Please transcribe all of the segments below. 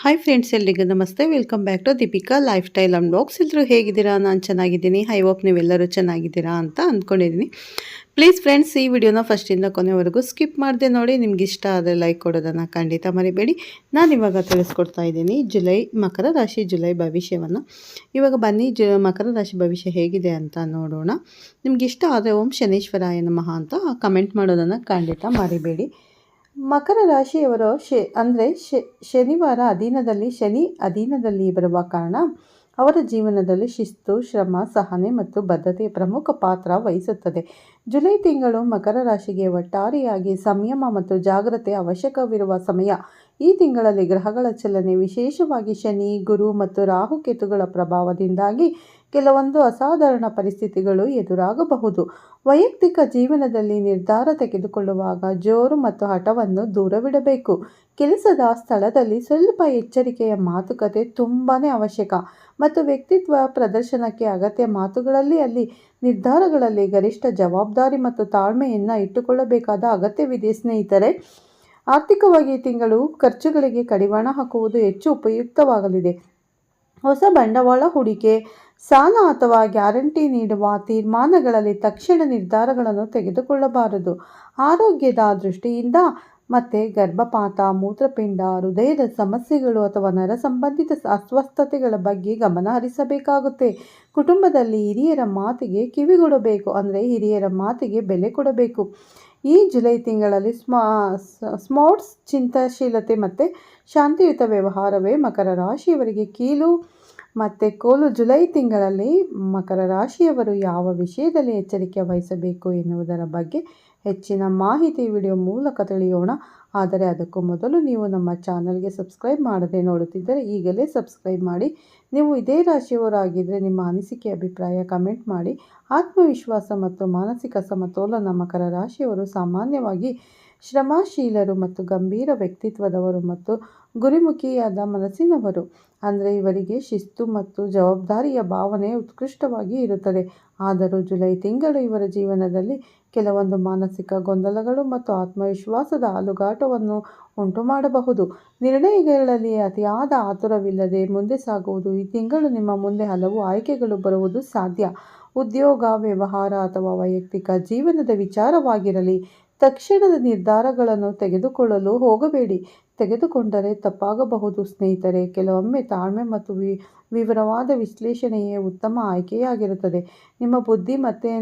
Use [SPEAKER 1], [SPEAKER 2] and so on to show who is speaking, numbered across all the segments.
[SPEAKER 1] Hi friends ಎಲ್ರಿಗೂ ನಮಸ್ತೆ. Welcome back to Deepika lifestyle and blogs ಎಲ್ಲರೂ ಹೇಗಿದ್ದೀರಾ? ನಾನು ಚೆನ್ನಾಗಿದ್ದೀನಿ. ಐ ಹೋಪ್ ನೀವೆಲ್ಲರೂ ಚೆನ್ನಾಗಿದ್ದೀರಾ ಅಂತ ಅಂದ್ಕೊಂಡಿದ್ದೀನಿ ಪ್ಲೀಸ್ ಫ್ರೆಂಡ್ಸ್ ಈ ವಿಡಿಯೋನ ಫಸ್ಟಿಂದ ಕೊನೆವರೆಗೂ ಸ್ಕಿಪ್ ಮಾಡಿದೆ ನೋಡಿ. ನಿಮ್ಗೆ ಇಷ್ಟ ಆದರೆ ಲೈಕ್ ಕೊಡೋದನ್ನು ಖಂಡಿತ ಮರಿಬೇಡಿ. ನಾನು ಇವಾಗ ತಿಳಿಸ್ಕೊಡ್ತಾ ಇದ್ದೀನಿ, ಜುಲೈ ಮಕರ ರಾಶಿ, ಜುಲೈ ಭವಿಷ್ಯವನ್ನು. ಇವಾಗ ಬನ್ನಿ, ಜು, ಮಕರ ರಾಶಿ ಭವಿಷ್ಯ ಹೇಗಿದೆ ಅಂತ ನೋಡೋಣ. ನಿಮ್ಗೆ ಇಷ್ಟ ಆದರೆ ಓಂ ಶನೇಶ್ವರಾಯ ನಮಃ ಅಂತ ಕಮೆಂಟ್ ಮಾಡೋದನ್ನು ಖಂಡಿತ ಮರಿಬೇಡಿ. ಮಕರ ರಾಶಿಯವರು ಶೆ, ಅಂದರೆ ಶನಿವಾರ ಅಧೀನದಲ್ಲಿ, ಶನಿ ಅಧೀನದಲ್ಲಿ ಬರುವ ಕಾರಣ ಅವರ ಜೀವನದಲ್ಲಿ ಶಿಸ್ತು, ಶ್ರಮ, ಸಹನೆ ಮತ್ತು ಬದ್ಧತೆ ಪ್ರಮುಖ ಪಾತ್ರ ವಹಿಸುತ್ತದೆ. ಜುಲೈ ತಿಂಗಳು ಮಕರ ರಾಶಿಗೆ ಒಟ್ಟಾರೆಯಾಗಿ ಸಂಯಮ ಮತ್ತು ಜಾಗ್ರತೆ ಅವಶ್ಯಕವಿರುವ ಸಮಯ. ಈ ತಿಂಗಳಲ್ಲಿ ಗ್ರಹಗಳ ಚಲನೆ ವಿಶೇಷವಾಗಿ ಶನಿ, ಗುರು ಮತ್ತು ರಾಹುಕೇತುಗಳ ಪ್ರಭಾವದಿಂದಾಗಿ ಕೆಲವೊಂದು ಅಸಾಧಾರಣ ಪರಿಸ್ಥಿತಿಗಳು ಎದುರಾಗಬಹುದು. ವೈಯಕ್ತಿಕ ಜೀವನದಲ್ಲಿ ನಿರ್ಧಾರ ತೆಗೆದುಕೊಳ್ಳುವಾಗ ಜೋರು ಮತ್ತು ಹಠವನ್ನು ದೂರವಿಡಬೇಕು. ಕೆಲಸದ ಸ್ಥಳದಲ್ಲಿ ಸ್ವಲ್ಪ ಎಚ್ಚರಿಕೆಯ ಮಾತುಕತೆ ತುಂಬಾ ಅವಶ್ಯಕ ಮತ್ತು ವ್ಯಕ್ತಿತ್ವ ಪ್ರದರ್ಶನಕ್ಕೆ ಅಗತ್ಯ ಮಾತುಗಳಲ್ಲಿ ಅಲ್ಲಿ ನಿರ್ಧಾರಗಳಲ್ಲಿ ಗರಿಷ್ಠ ಜವಾಬ್ದಾರಿ ಮತ್ತು ತಾಳ್ಮೆಯನ್ನು ಇಟ್ಟುಕೊಳ್ಳಬೇಕಾದ ಅಗತ್ಯವಿದೆ. ಸ್ನೇಹಿತರೆ, ಆರ್ಥಿಕವಾಗಿ ತಿಂಗಳು ಖರ್ಚುಗಳಿಗೆ ಕಡಿವಾಣ ಹಾಕುವುದು ಹೆಚ್ಚು ಉಪಯುಕ್ತವಾಗಲಿದೆ. ಹೊಸ ಬಂಡವಾಳ ಹೂಡಿಕೆ ಸಾಲ ಅಥವಾ ಗ್ಯಾರಂಟಿ ನೀಡುವ ತೀರ್ಮಾನಗಳಲ್ಲಿ ತಕ್ಷಣ ನಿರ್ಧಾರಗಳನ್ನು ತೆಗೆದುಕೊಳ್ಳಬಾರದು. ಆರೋಗ್ಯದ ದೃಷ್ಟಿಯಿಂದ ಮತ್ತೆ ಗರ್ಭಪಾತ, ಮೂತ್ರಪಿಂಡ, ಹೃದಯದ ಸಮಸ್ಯೆಗಳು ಅಥವಾ ನರ ಸಂಬಂಧಿತ ಅಸ್ವಸ್ಥತೆಗಳ ಬಗ್ಗೆ ಗಮನ ಹರಿಸಬೇಕಾಗುತ್ತೆ. ಕುಟುಂಬದಲ್ಲಿ ಹಿರಿಯರ ಮಾತಿಗೆ ಕಿವಿಗೊಡಬೇಕು ಅಂದರೆ ಹಿರಿಯರ ಮಾತಿಗೆ ಬೆಲೆ ಕೊಡಬೇಕು. ಈ ಜುಲೈ ತಿಂಗಳಲ್ಲಿ ಸ್ಮಾ ಸ್ಮಾರ್ಟ್ಸ್ ಚಿಂತಾಶೀಲತೆ ಮತ್ತು ಶಾಂತಿಯುತ ವ್ಯವಹಾರವೇ ಮಕರ ರಾಶಿಯವರಿಗೆ ಕೀಲು. ಮತ್ತು ಕೋಲು ಜುಲೈ ತಿಂಗಳಲ್ಲಿ ಮಕರ ರಾಶಿಯವರು ಯಾವ ವಿಷಯದಲ್ಲಿ ಎಚ್ಚರಿಕೆ ವಹಿಸಬೇಕು ಎನ್ನುವುದರ ಬಗ್ಗೆ ಹೆಚ್ಚಿನ ಮಾಹಿತಿ ವಿಡಿಯೋ ಮೂಲಕ ತಿಳಿಯೋಣ. ಆದರೆ ಅದಕ್ಕೂ ಮೊದಲು ನೀವು ನಮ್ಮ ಚಾನಲ್ಗೆ ಸಬ್ಸ್ಕ್ರೈಬ್ ಮಾಡದೆ ನೋಡುತ್ತಿದ್ದರೆ ಈಗಲೇ ಸಬ್ಸ್ಕ್ರೈಬ್ ಮಾಡಿ. ನೀವು ಇದೇ ರಾಶಿಯವರಾಗಿದ್ದರೆ ನಿಮ್ಮ ಅನಿಸಿಕೆ, ಅಭಿಪ್ರಾಯ ಕಮೆಂಟ್ ಮಾಡಿ. ಆತ್ಮವಿಶ್ವಾಸ ಮತ್ತು ಮಾನಸಿಕ ಸಮತೋಲನ ಮಕರ ರಾಶಿಯವರು ಸಾಮಾನ್ಯವಾಗಿ ಶ್ರಮಶೀಲರು ಮತ್ತು ಗಂಭೀರ ವ್ಯಕ್ತಿತ್ವದವರು ಮತ್ತು ಗುರಿಮುಖಿಯಾದ ಮನಸ್ಸಿನವರು. ಅಂದರೆ ಇವರಿಗೆ ಶಿಸ್ತು ಮತ್ತು ಜವಾಬ್ದಾರಿಯ ಭಾವನೆ ಉತ್ಕೃಷ್ಟವಾಗಿ ಇರುತ್ತದೆ. ಆದರೂ ಜುಲೈ ತಿಂಗಳು ಇವರ ಜೀವನದಲ್ಲಿ ಕೆಲವೊಂದು ಮಾನಸಿಕ ಗೊಂದಲಗಳು ಮತ್ತು ಆತ್ಮವಿಶ್ವಾಸದ ಅಲುಗಾಟವನ್ನು ಉಂಟು ಮಾಡಬಹುದು ನಿರ್ಣಯಗಳಲ್ಲಿ ಅತಿಯಾದ ಆತುರವಿಲ್ಲದೆ ಮುಂದೆ ಸಾಗುವುದು ಈ ತಿಂಗಳು ನಿಮ್ಮ ಮುಂದೆ ಹಲವು ಆಯ್ಕೆಗಳು ಬರುವುದು ಸಾಧ್ಯ. ಉದ್ಯೋಗ, ವ್ಯವಹಾರ ಅಥವಾ ವೈಯಕ್ತಿಕ ಜೀವನದ ವಿಚಾರವಾಗಿರಲಿ. ತಕ್ಷಣದ ನಿರ್ಧಾರಗಳನ್ನು ತೆಗೆದುಕೊಳ್ಳಲು ಹೋಗಬೇಡಿ. ತೆಗೆದುಕೊಂಡರೆ ತಪ್ಪಾಗಬಹುದು, ಸ್ನೇಹಿತರೆ. ಕೆಲವೊಮ್ಮೆ ತಾಳ್ಮೆ ಮತ್ತು ವಿ, ವಿವರವಾದ ವಿಶ್ಲೇಷಣೆಯೇ ಉತ್ತಮ ಆಯ್ಕೆಯಾಗಿರುತ್ತದೆ. ನಿಮ್ಮ ಬುದ್ಧಿ ಮತ್ತೆ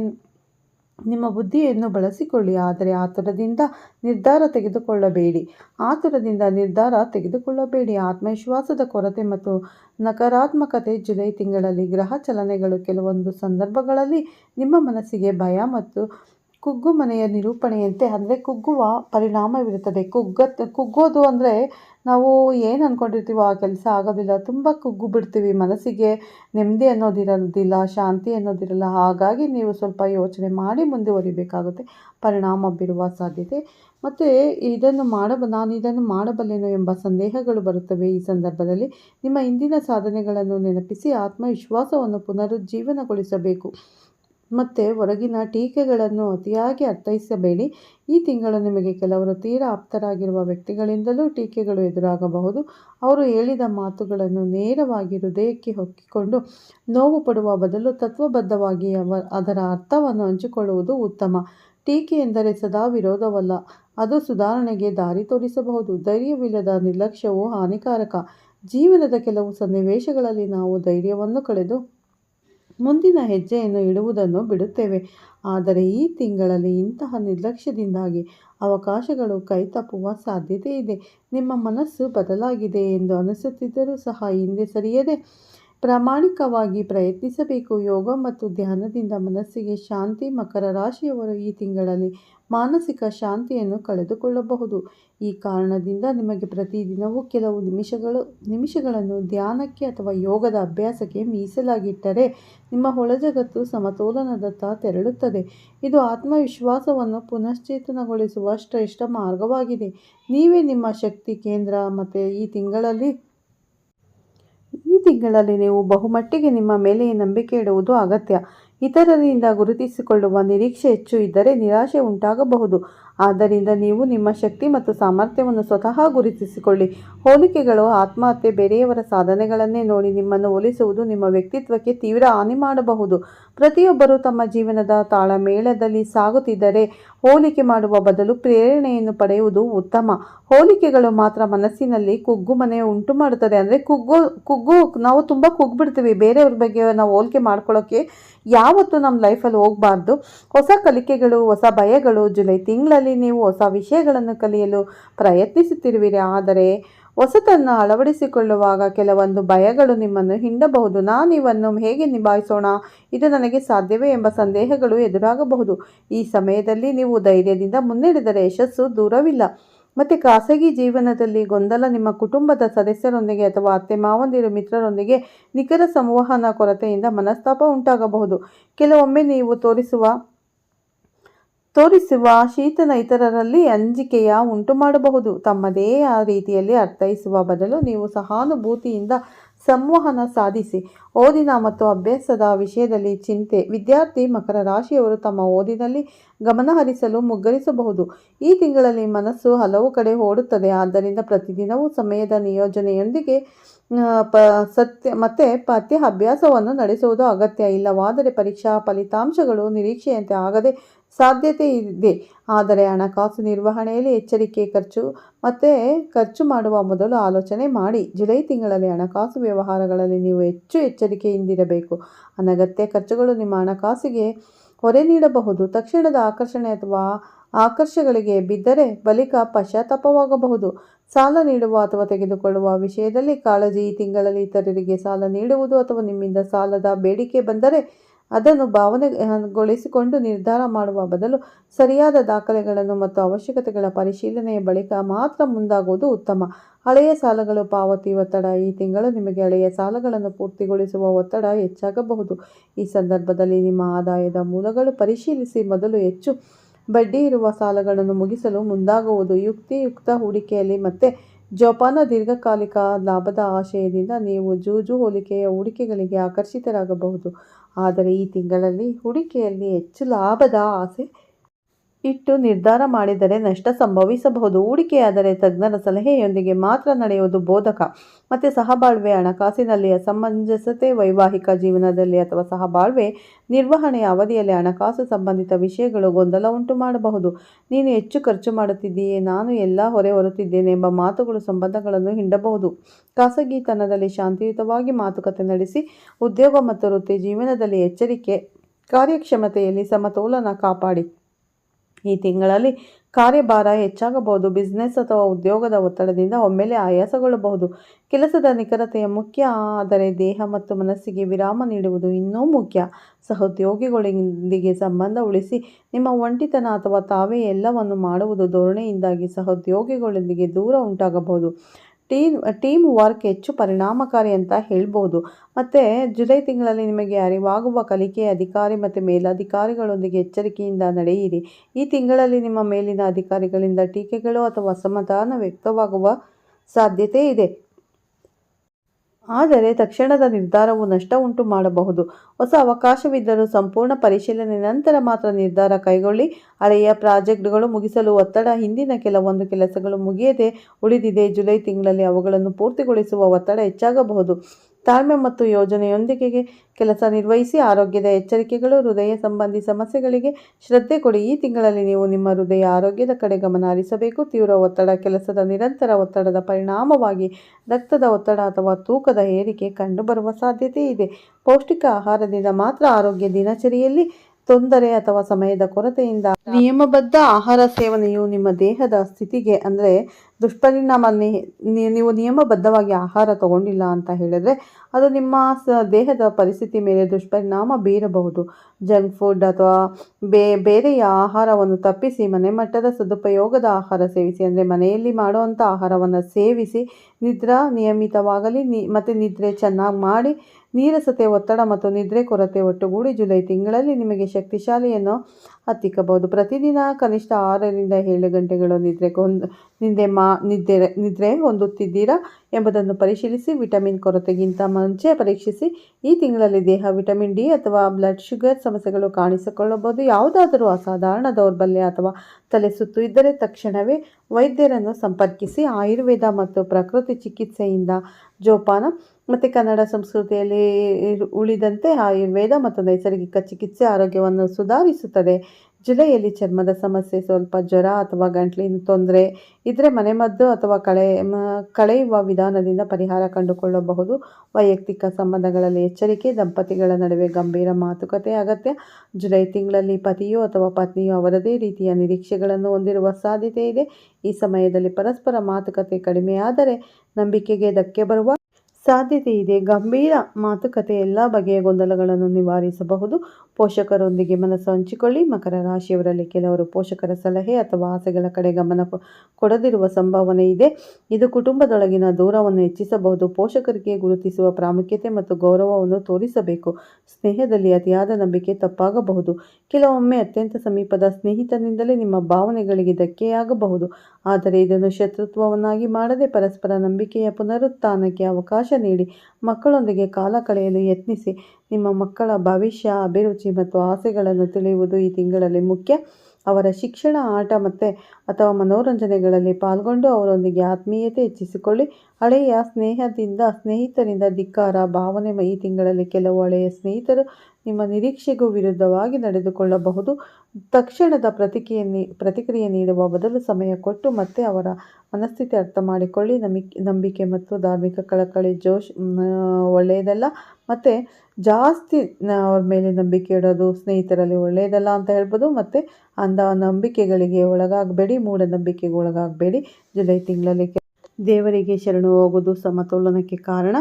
[SPEAKER 1] ನಿಮ್ಮ ಬುದ್ಧಿಯನ್ನು ಬಳಸಿಕೊಳ್ಳಿ, ಆದರೆ ಆತುರದಿಂದ ನಿರ್ಧಾರ ತೆಗೆದುಕೊಳ್ಳಬೇಡಿ. ಆತುರದಿಂದ ನಿರ್ಧಾರ ತೆಗೆದುಕೊಳ್ಳಬೇಡಿ. ಆತ್ಮವಿಶ್ವಾಸದ ಕೊರತೆ ಮತ್ತು ನಕಾರಾತ್ಮಕತೆ ಜುಲೈ ತಿಂಗಳಲ್ಲಿ ಗ್ರಹ ಚಲನೆಗಳು ಕೆಲವೊಂದು ಸಂದರ್ಭಗಳಲ್ಲಿ ನಿಮ್ಮ ಮನಸ್ಸಿಗೆ ಭಯ ಮತ್ತು ಕುಗ್ಗು ಮನೆಯ ನಿರೂಪಣೆಯಂತೆ, ಅಂದರೆ ಕುಗ್ಗುವ ಪರಿಣಾಮವಿರುತ್ತದೆ ಕುಗ್ಗತ್ ಕುಗ್ಗೋದು ಅಂದರೆ ನಾವು ಏನು ಅಂದ್ಕೊಂಡಿರ್ತೀವೋ ಆ ಕೆಲಸ ಆಗೋದಿಲ್ಲ. ತುಂಬ ಕುಗ್ಗು ಬಿಡ್ತೀವಿ. ಮನಸ್ಸಿಗೆ ನೆಮ್ಮದಿ ಅನ್ನೋದಿರೋದಿಲ್ಲ, ಶಾಂತಿ ಅನ್ನೋದಿರಲ್ಲ. ಹಾಗಾಗಿ ನೀವು ಸ್ವಲ್ಪ ಯೋಚನೆ ಮಾಡಿ ಮುಂದುವರಿಬೇಕಾಗುತ್ತೆ. ಪರಿಣಾಮ ಬೀರುವ ಸಾಧ್ಯತೆ. ಮತ್ತು ಇದನ್ನು ಮಾಡಬ ನಾನು ಇದನ್ನು ಮಾಡಬಲ್ಲೇನೋ ಎಂಬ ಸಂದೇಹಗಳು ಬರುತ್ತವೆ ಈ ಸಂದರ್ಭದಲ್ಲಿ. ನಿಮ್ಮ ಹಿಂದಿನ ಸಾಧನೆಗಳನ್ನು ನೆನಪಿಸಿ ಆತ್ಮವಿಶ್ವಾಸವನ್ನು ಪುನರುಜ್ಜೀವನಗೊಳಿಸಬೇಕು. ಮತ್ತು ಹೊರಗಿನ ಟೀಕೆಗಳನ್ನು ಅತಿಯಾಗಿ ಅರ್ಥೈಸಬೇಡಿ. ಈ ತಿಂಗಳು ನಿಮಗೆ ಕೆಲವರು ತೀರಾ ಆಪ್ತರಾಗಿರುವ ವ್ಯಕ್ತಿಗಳಿಂದಲೂ ಟೀಕೆಗಳು ಎದುರಾಗಬಹುದು. ಅವರು ಹೇಳಿದ ಮಾತುಗಳನ್ನು ನೇರವಾಗಿ ಹೃದಯಕ್ಕೆ ಹೊಕ್ಕಿಕೊಂಡು ನೋವು ಪಡುವ ಬದಲು ತತ್ವಬದ್ಧವಾಗಿ ಅವ, ಅದರ ಅರ್ಥವನ್ನು ಹಂಚಿಕೊಳ್ಳುವುದು ಉತ್ತಮ. ಟೀಕೆ ಎಂದರೆ ಸದಾ ವಿರೋಧವಲ್ಲ. ಅದು ಸುಧಾರಣೆಗೆ ದಾರಿ ತೋರಿಸಬಹುದು. ಧೈರ್ಯವಿಲ್ಲದ ನಿರ್ಲಕ್ಷ್ಯವು ಹಾನಿಕಾರಕ. ಜೀವನದ ಕೆಲವು ಸನ್ನಿವೇಶಗಳಲ್ಲಿ ನಾವು ಧೈರ್ಯವನ್ನು ಕಳೆದು ಮುಂದಿನ ಹೆಜ್ಜೆಯನ್ನು ಇಡುವುದನ್ನು ಬಿಡುತ್ತೇವೆ. ಆದರೆ ಈ ತಿಂಗಳಲ್ಲಿ ಇಂತಹ ನಿರ್ಲಕ್ಷ್ಯದಿಂದಾಗಿ ಅವಕಾಶಗಳು ಕೈತಪ್ಪುವ ಸಾಧ್ಯತೆ ಇದೆ. ನಿಮ್ಮ ಮನಸ್ಸು ಬದಲಾಗಿದೆ ಎಂದು ಅನಿಸುತ್ತಿದ್ದರೂ ಸಹ ಹಿಂದೆ ಸರಿಯದೆ ಪ್ರಾಮಾಣಿಕವಾಗಿ ಪ್ರಯತ್ನಿಸಬೇಕು. ಯೋಗ ಮತ್ತು ಧ್ಯಾನದಿಂದ ಮನಸ್ಸಿಗೆ ಶಾಂತಿ, ಮಕರ ರಾಶಿಯವರು ಈ ತಿಂಗಳಲ್ಲಿ ಮಾನಸಿಕ ಶಾಂತಿಯನ್ನು ಕಳೆದುಕೊಳ್ಳಬಹುದು. ಈ ಕಾರಣದಿಂದ ನಿಮಗೆ ಪ್ರತಿದಿನವೂ ಕೆಲವು ನಿಮಿಷಗಳು, ನಿಮಿಷಗಳನ್ನು ಧ್ಯಾನಕ್ಕೆ ಅಥವಾ ಯೋಗದ ಅಭ್ಯಾಸಕ್ಕೆ ಮೀಸಲಾಗಿಟ್ಟರೆ ನಿಮ್ಮ ಒಳಜಗತ್ತು ಸಮತೋಲನದತ್ತ ತೆರಳುತ್ತದೆ. ಇದು ಆತ್ಮವಿಶ್ವಾಸವನ್ನು ಪುನಶ್ಚೇತನಗೊಳಿಸುವ ಶ್ರೇಷ್ಠ ಮಾರ್ಗವಾಗಿದೆ. ನೀವೇ ನಿಮ್ಮ ಶಕ್ತಿ ಕೇಂದ್ರ ಮತ್ತು ಈ ತಿಂಗಳಲ್ಲಿ ಈ ತಿಂಗಳಲ್ಲಿ ನೀವು ಬಹುಮಟ್ಟಿಗೆ ನಿಮ್ಮ ಮೇಲೆ ನಂಬಿಕೆ ಇಡುವುದು ಅಗತ್ಯ. ಇತರರಿಂದ ಗುರುತಿಸಿಕೊಳ್ಳುವ ನಿರೀಕ್ಷೆ ಹೆಚ್ಚು ಇದ್ದರೆ ನಿರಾಶೆ ಉಂಟಾಗಬಹುದು. ಆದ್ದರಿಂದ ನೀವು ನಿಮ್ಮ ಶಕ್ತಿ ಮತ್ತು ಸಾಮರ್ಥ್ಯವನ್ನು ಸ್ವತಃ ಗುರುತಿಸಿಕೊಳ್ಳಿ. ಹೋಲಿಕೆಗಳು ಆತ್ಮಹತ್ಯೆ, ಬೇರೆಯವರ ಸಾಧನೆಗಳನ್ನೇ ನೋಡಿ ನಿಮ್ಮನ್ನು ಹೋಲಿಸುವುದು ನಿಮ್ಮ ವ್ಯಕ್ತಿತ್ವಕ್ಕೆ ತೀವ್ರ ಹಾನಿ ಮಾಡಬಹುದು. ಪ್ರತಿಯೊಬ್ಬರೂ ತಮ್ಮ ಜೀವನದ ತಾಳಮೇಳದಲ್ಲಿ ಸಾಗುತ್ತಿದ್ದರೆ ಹೋಲಿಕೆ ಮಾಡುವ ಬದಲು ಪ್ರೇರಣೆಯನ್ನು ಪಡೆಯುವುದು ಉತ್ತಮ. ಹೋಲಿಕೆಗಳು ಮಾತ್ರ ಮನಸ್ಸಿನಲ್ಲಿ ಕುಗ್ಗು ಮನೆ ಉಂಟು ಮಾಡುತ್ತದೆ ಅಂದರೆ ಕುಗ್ಗು ಕುಗ್ಗು ನಾವು ತುಂಬ ಕುಗ್ಬಿಡ್ತೀವಿ. ಬೇರೆಯವ್ರ ಬಗ್ಗೆ ನಾವು ಹೋಲಿಕೆ ಮಾಡ್ಕೊಳ್ಳೋಕ್ಕೆ ಯಾವತ್ತೂ ನಮ್ಮ ಲೈಫಲ್ಲಿ ಹೋಗಬಾರ್ದು. ಹೊಸ ಕಲಿಕೆಗಳು, ಹೊಸ ಭಯಗಳು ಜುಲೈ ತಿಂಗಳಲ್ಲಿ ನೀವು ಹೊಸ ವಿಷಯಗಳನ್ನು ಕಲಿಯಲು ಪ್ರಯತ್ನಿಸುತ್ತಿರುವಿರಿ. ಆದರೆ ಹೊಸತನ್ನು ಅಳವಡಿಸಿಕೊಳ್ಳುವಾಗ ಕೆಲವೊಂದು ಭಯಗಳು ನಿಮ್ಮನ್ನು ಹಿಂಡಬಹುದು. ನಾನು ಇವನ್ನು ಹೇಗೆ ನಿಭಾಯಿಸೋಣ? ಇದು ನನಗೆ ಸಾಧ್ಯವೇ ಎಂಬ ಸಂದೇಹಗಳು ಎದುರಾಗಬಹುದು. ಈ ಸಮಯದಲ್ಲಿ ನೀವು ಧೈರ್ಯದಿಂದ ಮುನ್ನಡೆದರೆ ಯಶಸ್ಸು ದೂರವಿಲ್ಲ. ಮತ್ತು ಖಾಸಗಿ ಜೀವನದಲ್ಲಿ ಗೊಂದಲ ನಿಮ್ಮ ಕುಟುಂಬದ ಸದಸ್ಯರೊಂದಿಗೆ ಅಥವಾ ಅತ್ತೆ, ಮಾವಂದಿರು, ಮಿತ್ರರೊಂದಿಗೆ ನಿಖರ ಸಂವಹನ ಕೊರತೆಯಿಂದ ಮನಸ್ತಾಪ ಉಂಟಾಗಬಹುದು. ಕೆಲವೊಮ್ಮೆ ನೀವು ತೋರಿಸುವ ತೋರಿಸುವ ಶೀತನ ಇತರರಲ್ಲಿ ಅಂಜಿಕೆಯ ಉಂಟು ಮಾಡಬಹುದು ತಮ್ಮದೇ ಆ ರೀತಿಯಲ್ಲಿ ಅರ್ಥೈಸುವ ಬದಲು ನೀವು ಸಹಾನುಭೂತಿಯಿಂದ ಸಂವಹನ ಸಾಧಿಸಿ. ಓದಿನ ಮತ್ತು ಅಭ್ಯಾಸದ ವಿಷಯದಲ್ಲಿ ಚಿಂತೆ. ವಿದ್ಯಾರ್ಥಿ ಮಕರ ರಾಶಿಯವರು ತಮ್ಮ ಓದಿನಲ್ಲಿ ಗಮನ ಹರಿಸಲು ಮುಗ್ಗರಿಸಬಹುದು. ಈ ತಿಂಗಳಲ್ಲಿ ಮನಸ್ಸು ಹಲವು ಕಡೆ ಓಡುತ್ತದೆ. ಆದ್ದರಿಂದ ಪ್ರತಿದಿನವೂ ಸಮಯದ ನಿಯೋಜನೆಯೊಂದಿಗೆ ಪ, ಸತ್ಯ ಮತ್ತು ಪಠ್ಯ ಅಭ್ಯಾಸವನ್ನು ನಡೆಸುವುದು ಅಗತ್ಯ. ಇಲ್ಲವಾದರೆ ಪರೀಕ್ಷಾ ಫಲಿತಾಂಶಗಳು ನಿರೀಕ್ಷೆಯಂತೆ ಆಗದೆ ಸಾಧ್ಯತೆ ಇದೆ. ಆದರೆ ಹಣಕಾಸು ನಿರ್ವಹಣೆಯಲ್ಲಿ ಎಚ್ಚರಿಕೆ, ಖರ್ಚು ಮತ್ತು ಖರ್ಚು ಮಾಡುವ ಮೊದಲು ಆಲೋಚನೆ ಮಾಡಿ. ಜುಲೈ ತಿಂಗಳಲ್ಲಿ ಹಣಕಾಸು ವ್ಯವಹಾರಗಳಲ್ಲಿ ನೀವು ಹೆಚ್ಚು ಎಚ್ಚರಿಕೆಯಿಂದಿರಬೇಕು. ಅನಗತ್ಯ ಖರ್ಚುಗಳು ನಿಮ್ಮ ಹಣಕಾಸಿಗೆ ಹೊರೆ ನೀಡಬಹುದು. ತಕ್ಷಣದ ಆಕರ್ಷಣೆ ಅಥವಾ ಆಕರ್ಷಗಳಿಗೆ ಬಿದ್ದರೆ ಬಳಿಕ ಪಶ್ಚಾತ್ತಾಪವಾಗಬಹುದು. ಸಾಲ ನೀಡುವ ಅಥವಾ ತೆಗೆದುಕೊಳ್ಳುವ ವಿಷಯದಲ್ಲಿ ಕಾಳಜಿ. ಈ ತಿಂಗಳಲ್ಲಿ ಇತರರಿಗೆ ಸಾಲ ನೀಡುವುದು ಅಥವಾ ನಿಮ್ಮಿಂದ ಸಾಲದ ಬೇಡಿಕೆ ಬಂದರೆ ಅದನ್ನು ಭಾವನೆಗೊಳಿಸಿಕೊಂಡು ನಿರ್ಧಾರ ಮಾಡುವ ಬದಲು ಸರಿಯಾದ ದಾಖಲೆಗಳನ್ನು ಮತ್ತು ಅವಶ್ಯಕತೆಗಳ ಪರಿಶೀಲನೆಯ ಬಳಿಕ ಮಾತ್ರ ಮುಂದಾಗುವುದು ಉತ್ತಮ. ಹಳೆಯ ಸಾಲಗಳು ಪಾವತಿ ಒತ್ತಡ. ಈ ತಿಂಗಳು ನಿಮಗೆ ಹಳೆಯ ಸಾಲಗಳನ್ನು ಪೂರ್ತಿಗೊಳಿಸುವ ಒತ್ತಡ ಹೆಚ್ಚಾಗಬಹುದು. ಈ ಸಂದರ್ಭದಲ್ಲಿ ನಿಮ್ಮ ಆದಾಯದ ಮೂಲಗಳು ಪರಿಶೀಲಿಸಿ ಮೊದಲು ಹೆಚ್ಚು ಬಡ್ಡಿ ಇರುವ ಸಾಲಗಳನ್ನು ಮುಗಿಸಲು ಮುಂದಾಗುವುದು. ಯುಕ್ತಿಯುಕ್ತ ಹೂಡಿಕೆಯಲ್ಲಿ ಮತ್ತೆ ಜೋಪಾನ ದೀರ್ಘಕಾಲಿಕ ಲಾಭದ ಆಶಯದಿಂದ ನೀವು ಜೂಜು ಹೋಲಿಕೆಯ ಹೂಡಿಕೆಗಳಿಗೆ ಆಕರ್ಷಿತರಾಗಬಹುದು. ಆದರೆ ಈ ತಿಂಗಳಲ್ಲಿ ಹೂಡಿಕೆಯಲ್ಲಿ ಹೆಚ್ಚು ಲಾಭದ ಆಸೆ ಇಟ್ಟು ನಿರ್ಧಾರ ಮಾಡಿದರೆ ನಷ್ಟ ಸಂಭವಿಸಬಹುದು. ಹೂಡಿಕೆಯಾದರೆ ತಜ್ಞರ ಸಲಹೆಯೊಂದಿಗೆ ಮಾತ್ರ ನಡೆಯುವುದು ಬೋಧಕ. ಮತ್ತು ಸಹಬಾಳ್ವೆ ಹಣಕಾಸಿನಲ್ಲಿ ಅಸಮಂಜಸತೆ ವೈವಾಹಿಕ ಜೀವನದಲ್ಲಿ ಅಥವಾ ಸಹಬಾಳ್ವೆ ನಿರ್ವಹಣೆಯ ಅವಧಿಯಲ್ಲಿ ಹಣಕಾಸು ಸಂಬಂಧಿತ ವಿಷಯಗಳು ಗೊಂದಲ ಉಂಟು ಮಾಡಬಹುದು. ನೀನು ಹೆಚ್ಚು ಖರ್ಚು ಮಾಡುತ್ತಿದ್ದೀಯೇ, ನಾನು ಎಲ್ಲ ಹೊರೆ ಹೊರುತ್ತಿದ್ದೇನೆ ಎಂಬ ಮಾತುಗಳು ಸಂಬಂಧಗಳನ್ನು ಹಿಂಡಬಹುದು. ಖಾಸಗಿತನದಲ್ಲಿ ಶಾಂತಿಯುತವಾಗಿ ಮಾತುಕತೆ ನಡೆಸಿ ಉದ್ಯೋಗ ಮತ್ತು ವೃತ್ತಿ ಜೀವನದಲ್ಲಿ ಎಚ್ಚರಿಕೆ, ಕಾರ್ಯಕ್ಷಮತೆಯಲ್ಲಿ ಸಮತೋಲನ ಕಾಪಾಡಿ. ಈ ತಿಂಗಳಲ್ಲಿ ಕಾರ್ಯಭಾರ ಹೆಚ್ಚಾಗಬಹುದು. ಬಿಸ್ನೆಸ್ ಅಥವಾ ಉದ್ಯೋಗದ ಒತ್ತಡದಿಂದ ಒಮ್ಮೆಲೆ ಆಯಾಸಗೊಳ್ಳಬಹುದು. ಕೆಲಸದ ನಿಖರತೆಯ ಮುಖ್ಯ, ಆದರೆ ದೇಹ ಮತ್ತು ಮನಸ್ಸಿಗೆ ವಿರಾಮ ನೀಡುವುದು ಇನ್ನೂ ಮುಖ್ಯ. ಸಹೋದ್ಯೋಗಿಗಳೊಂದಿಗೆ ಸಂಬಂಧ ಉಳಿಸಿ ನಿಮ್ಮ ಒಂಟಿತನ ಅಥವಾ ತಾವೇ ಎಲ್ಲವನ್ನು ಮಾಡುವುದು ಧೋರಣೆಯಿಂದಾಗಿ ಸಹೋದ್ಯೋಗಿಗಳೊಂದಿಗೆ ದೂರ ಉಂಟಾಗಬಹುದು. ಟೀಮ್ ಟೀಮ್ ವರ್ಕ್ ಹೆಚ್ಚು ಪರಿಣಾಮಕಾರಿ ಅಂತ ಹೇಳ್ಬೋದು. ಮತ್ತು ಜುಲೈ ತಿಂಗಳಲ್ಲಿ ನಿಮಗೆ ಅರಿವಾಗುವ ಕಲಿಕೆ ಅಧಿಕಾರಿ ಮತ್ತು ಮೇಲಧಿಕಾರಿಗಳೊಂದಿಗೆ ಎಚ್ಚರಿಕೆಯಿಂದ ನಡೆಯಿರಿ. ಈ ತಿಂಗಳಲ್ಲಿ ನಿಮ್ಮ ಮೇಲಿನ ಅಧಿಕಾರಿಗಳಿಂದ ಟೀಕೆಗಳು ಅಥವಾ ಅಸಮಾಧಾನ ವ್ಯಕ್ತವಾಗುವ ಸಾಧ್ಯತೆ ಇದೆ. ಆದರೆ ತಕ್ಷಣದ ನಿರ್ಧಾರವು ನಷ್ಟ ಉಂಟು ಮಾಡಬಹುದು. ಹೊಸ ಅವಕಾಶವಿದ್ದರೂ ಸಂಪೂರ್ಣ ಪರಿಶೀಲನೆ ನಂತರ ಮಾತ್ರ ನಿರ್ಧಾರ ಕೈಗೊಳ್ಳಿ. ಹಳೆಯ ಪ್ರಾಜೆಕ್ಟ್ಗಳು ಮುಗಿಸಲು ಒತ್ತಡ, ಹಿಂದಿನ ಕೆಲವೊಂದು ಕೆಲಸಗಳು ಮುಗಿಯದೆ ಉಳಿದಿದೆ. ಜುಲೈ ತಿಂಗಳಲ್ಲಿ ಅವುಗಳನ್ನು ಪೂರ್ತಿಗೊಳಿಸುವ ಒತ್ತಡ ಹೆಚ್ಚಾಗಬಹುದು. ತಾಳ್ಮೆ ಮತ್ತು ಯೋಜನೆಯೊಂದಿಗೆ ಕೆಲಸ ನಿರ್ವಹಿಸಿ ಆರೋಗ್ಯದ ಎಚ್ಚರಿಕೆಗಳು, ಹೃದಯ ಸಂಬಂಧಿ ಸಮಸ್ಯೆಗಳಿಗೆ ಶ್ರದ್ಧೆ ಕೊಡಿ. ಈ ತಿಂಗಳಲ್ಲಿ ನೀವು ನಿಮ್ಮ ಹೃದಯ ಆರೋಗ್ಯದ ಕಡೆ ಗಮನ ಹರಿಸಬೇಕು. ತೀವ್ರ ಒತ್ತಡ, ಕೆಲಸದ ನಿರಂತರ ಒತ್ತಡದ ಪರಿಣಾಮವಾಗಿ ರಕ್ತದ ಒತ್ತಡ ಅಥವಾ ತೂಕದ ಏರಿಕೆ ಕಂಡುಬರುವ ಸಾಧ್ಯತೆ ಇದೆ. ಪೌಷ್ಟಿಕ ಆಹಾರದಿಂದ ಮಾತ್ರ ಆರೋಗ್ಯ ದಿನಚರಿಯಲ್ಲಿ ತೊಂದರೆ ಅಥವಾ ಸಮಯದ ಕೊರತೆಯಿಂದ ನಿಯಮಬದ್ಧ ಆಹಾರ ಸೇವನೆಯು ನಿಮ್ಮ ದೇಹದ ಸ್ಥಿತಿಗೆ ಅಂದರೆ ದುಷ್ಪರಿಣಾಮ ನೀವು ನಿಯಮಬದ್ಧವಾಗಿ ಆಹಾರ ತಗೊಂಡಿಲ್ಲ ಅಂತ ಹೇಳಿದ್ರೆ ಅದು ನಿಮ್ಮ ದೇಹದ ಪರಿಸ್ಥಿತಿ ಮೇಲೆ ದುಷ್ಪರಿಣಾಮ ಬೀರಬಹುದು. ಜಂಕ್ ಫುಡ್ ಅಥವಾ ಬೇ, ಬೇರೆಯ ಆಹಾರವನ್ನು ತಪ್ಪಿಸಿ ಮನೆ ಮಟ್ಟದ ಸದುಪಯೋಗದ ಆಹಾರ ಸೇವಿಸಿ ಅಂದರೆ ಮನೆಯಲ್ಲಿ ಮಾಡುವಂಥ ಆಹಾರವನ್ನು ಸೇವಿಸಿ ನಿದ್ರಾ ನಿಯಮಿತವಾಗಲಿ, ನಿ, ಮತ್ತು ನಿದ್ರೆ ಚೆನ್ನಾಗಿ ಮಾಡಿ ನೀರಸತೆ ಒತ್ತಡ ಮತ್ತು ನಿದ್ರೆ ಕೊರತೆ ಒಟ್ಟುಗೂಡಿ ಜುಲೈ ತಿಂಗಳಲ್ಲಿ ನಿಮಗೆ ಶಕ್ತಿಶಾಲಿಯನ್ನು ಹತ್ತಿಕ್ಕಬಹುದು. ಪ್ರತಿದಿನ ಕನಿಷ್ಠ ಆರರಿಂದ ಏಳು ಗಂಟೆಗಳು ನಿದ್ರೆ ನಿದ್ದೆ ಮಾ, ನಿದ್ದೆ, ನಿದ್ರೆ ಹೊಂದುತ್ತಿದ್ದೀರಾ ಎಂಬುದನ್ನು ಪರಿಶೀಲಿಸಿ ವಿಟಮಿನ್ ಕೊರತೆಗಿಂತ ಮುಂಚೆ ಪರೀಕ್ಷಿಸಿ ಈ ತಿಂಗಳಲ್ಲಿ ದೇಹ ವಿಟಮಿನ್ ಡಿ ಅಥವಾ ಬ್ಲಡ್ ಶುಗರ್ ಸಮಸ್ಯೆಗಳು ಕಾಣಿಸಿಕೊಳ್ಳಬಹುದು. ಯಾವುದಾದರೂ ಅಸಾಧಾರಣ ದೌರ್ಬಲ್ಯ ಅಥವಾ ತಲೆ ಸುತ್ತು ಇದ್ದರೆ ತಕ್ಷಣವೇ ವೈದ್ಯರನ್ನು ಸಂಪರ್ಕಿಸಿ ಆಯುರ್ವೇದ ಮತ್ತು ಪ್ರಕೃತಿ ಚಿಕಿತ್ಸೆಯಿಂದ ಜೋಪಾನ. ಮತ್ತು ಕನ್ನಡ ಸಂಸ್ಕೃತಿಯಲ್ಲಿ ಉಳಿದಂತೆ ಆಯುರ್ವೇದ ಮತ್ತು ನೈಸರ್ಗಿಕ ಚಿಕಿತ್ಸೆ ಆರೋಗ್ಯವನ್ನು ಸುಧಾರಿಸುತ್ತದೆ. ಜುಲೈಯಲ್ಲಿ ಚರ್ಮದ ಸಮಸ್ಯೆ, ಸ್ವಲ್ಪ ಜ್ವರ ಅಥವಾ ಗಂಟ್ಲಿನ ತೊಂದರೆ ಇದ್ದರೆ ಮನೆಮದ್ದು ಅಥವಾ ಕಳೆ ಕಳೆಯುವ ವಿಧಾನದಿಂದ ಪರಿಹಾರ ಕಂಡುಕೊಳ್ಳಬಹುದು. ವೈಯಕ್ತಿಕ ಸಂಬಂಧಗಳಲ್ಲಿ ಎಚ್ಚರಿಕೆ, ದಂಪತಿಗಳ ನಡುವೆ ಗಂಭೀರ ಮಾತುಕತೆ ಅಗತ್ಯ. ಜುಲೈ ತಿಂಗಳಲ್ಲಿ ಪತಿಯು ಅಥವಾ ಪತ್ನಿಯು ಅವರದೇ ರೀತಿಯ ನಿರೀಕ್ಷೆಗಳನ್ನು ಹೊಂದಿರುವ ಸಾಧ್ಯತೆ ಇದೆ. ಈ ಸಮಯದಲ್ಲಿ ಪರಸ್ಪರ ಮಾತುಕತೆ ಕಡಿಮೆಯಾದರೆ ನಂಬಿಕೆಗೆ ಧಕ್ಕೆ ಬರುವ ಸಾಧ್ಯತೆ ಇದೆ. ಗಂಭೀರ ಮಾತುಕತೆ ಎಲ್ಲ ಬಗೆಯ ಗೊಂದಲಗಳನ್ನು ನಿವಾರಿಸಬಹುದು. ಪೋಷಕರೊಂದಿಗೆ ಮನಸ್ಸು ಹಂಚಿಕೊಳ್ಳಿ. ಮಕರ ರಾಶಿಯವರಲ್ಲಿ ಕೆಲವರು ಪೋಷಕರ ಸಲಹೆ ಅಥವಾ ಆಸೆಗಳ ಕಡೆ ಗಮನ ಕೊಡದಿರುವ ಸಂಭಾವನೆ ಇದೆ. ಇದು ಕುಟುಂಬದೊಳಗಿನ ದೂರವನ್ನು ಹೆಚ್ಚಿಸಬಹುದು. ಪೋಷಕರಿಗೆ ಗುರುತಿಸುವ ಪ್ರಾಮುಖ್ಯತೆ ಮತ್ತು ಗೌರವವನ್ನು ತೋರಿಸಬೇಕು. ಸ್ನೇಹದಲ್ಲಿ ಅತಿಯಾದ ನಂಬಿಕೆ ತಪ್ಪಾಗಬಹುದು. ಕೆಲವೊಮ್ಮೆ ಅತ್ಯಂತ ಸಮೀಪದ ಸ್ನೇಹಿತನಿಂದಲೇ ನಿಮ್ಮ ಭಾವನೆಗಳಿಗೆ ಧಕ್ಕೆಯಾಗಬಹುದು. ಆದರೆ ಇದನ್ನು ಶತ್ರುತ್ವವನ್ನಾಗಿ ಮಾಡದೆ ಪರಸ್ಪರ ನಂಬಿಕೆಯ ಪುನರುತ್ಥಾನಕ್ಕೆ ಅವಕಾಶ ನೀಡಿ. ಮಕ್ಕಳೊಂದಿಗೆ ಕಾಲ ಕಳೆಯಲು ಯತ್ನಿಸಿ. ನಿಮ್ಮ ಮಕ್ಕಳ ಭವಿಷ್ಯ, ಅಭಿರುಚಿ ಮತ್ತು ಆಸೆಗಳನ್ನು ತಿಳಿಯುವುದು ಈ ತಿಂಗಳಲ್ಲಿ ಮುಖ್ಯ. ಅವರ ಶಿಕ್ಷಣ, ಆಟ ಮತ್ತು ಅಥವಾ ಮನೋರಂಜನೆಗಳಲ್ಲಿ ಪಾಲ್ಗೊಂಡು ಅವರೊಂದಿಗೆ ಆತ್ಮೀಯತೆ ಹೆಚ್ಚಿಸಿಕೊಳ್ಳಿ. ಹಳೆಯ ಸ್ನೇಹದಿಂದ, ಸ್ನೇಹಿತರಿಂದ ಧಿಕ್ಕಾರ, ಭಾವನೆ ಈ ತಿಂಗಳಲ್ಲಿ ಕೆಲವು ಹಳೆಯ ಸ್ನೇಹಿತರು ನಿಮ್ಮ ನಿರೀಕ್ಷೆಗೂ ವಿರುದ್ಧವಾಗಿ ನಡೆದುಕೊಳ್ಳಬಹುದು. ತಕ್ಷಣದ ಪ್ರತಿಕ್ರಿಯೆ ಪ್ರತಿಕ್ರಿಯೆ ನೀಡುವ ಬದಲು ಸಮಯ ಕೊಟ್ಟು ಮತ್ತೆ ಅವರ ಮನಸ್ಥಿತಿ ಅರ್ಥ ಮಾಡಿಕೊಳ್ಳಿ. ನಂಬಿಕೆ ನಂಬಿಕೆ ಮತ್ತು ಧಾರ್ಮಿಕ ಕಳಕಳಿ ಜೋಶ್ ಒಳ್ಳೆಯದಲ್ಲ. ಮತ್ತು ಜಾಸ್ತಿ ಅವ್ರ ಮೇಲೆ ನಂಬಿಕೆ ಇಡೋದು ಸ್ನೇಹಿತರಲ್ಲಿ ಒಳ್ಳೆಯದಲ್ಲ ಅಂತ ಹೇಳ್ಬೋದು. ಮತ್ತು ಅಂದ ನಂಬಿಕೆಗಳಿಗೆ ಒಳಗಾಗಬೇಡಿ, ಮೂಢನಂಬಿಕೆಗೆ ಒಳಗಾಗಬೇಡಿ. ಜುಲೈ ತಿಂಗಳಲ್ಲಿ ದೇವರಿಗೆ ಶರಣು ಹೋಗುವುದು ಸಮತೋಲನಕ್ಕೆ ಕಾರಣ.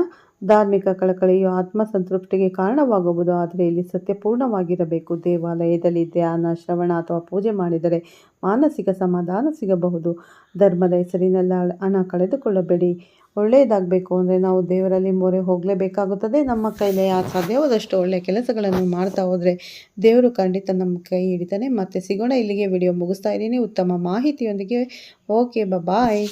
[SPEAKER 1] ಧಾರ್ಮಿಕ ಕಳಕಳಿಯು ಆತ್ಮಸಂತೃಪ್ತಿಗೆ ಕಾರಣವಾಗಬಹುದು ಆದರೆ ಇಲ್ಲಿ ಸತ್ಯಪೂರ್ಣವಾಗಿರಬೇಕು. ದೇವಾಲಯದಲ್ಲಿ ಧ್ಯಾನ, ಶ್ರವಣ ಅಥವಾ ಪೂಜೆ ಮಾಡಿದರೆ ಮಾನಸಿಕ ಸಮಾಧಾನ ಸಿಗಬಹುದು. ಧರ್ಮದ ಹೆಸರಿನೆಲ್ಲ ಹಣ- ಕಳೆದುಕೊಳ್ಳಬೇಡಿ. ಒಳ್ಳೆಯದಾಗಬೇಕು ಅಂದರೆ ನಾವು ದೇವರಲ್ಲಿ ಮೊರೆ ಹೋಗಲೇಬೇಕಾಗುತ್ತದೆ. ನಮ್ಮ ಕೈಲೇ ಆ ಸಾಧ್ಯವಾದಷ್ಟು ಒಳ್ಳೆಯ ಕೆಲಸಗಳನ್ನು ಮಾಡ್ತಾ ಹೋದರೆ ದೇವರು ಖಂಡಿತ ನಮ್ಮ ಕೈ ಹಿಡಿತಾನೆ. ಮತ್ತೆ ಸಿಗೋಣ, ಇಲ್ಲಿಗೆ ವಿಡಿಯೋ ಮುಗಿಸ್ತಾ ಇದ್ದೀನಿ. ಉತ್ತಮ ಮಾಹಿತಿಯೊಂದಿಗೆ. Okay bye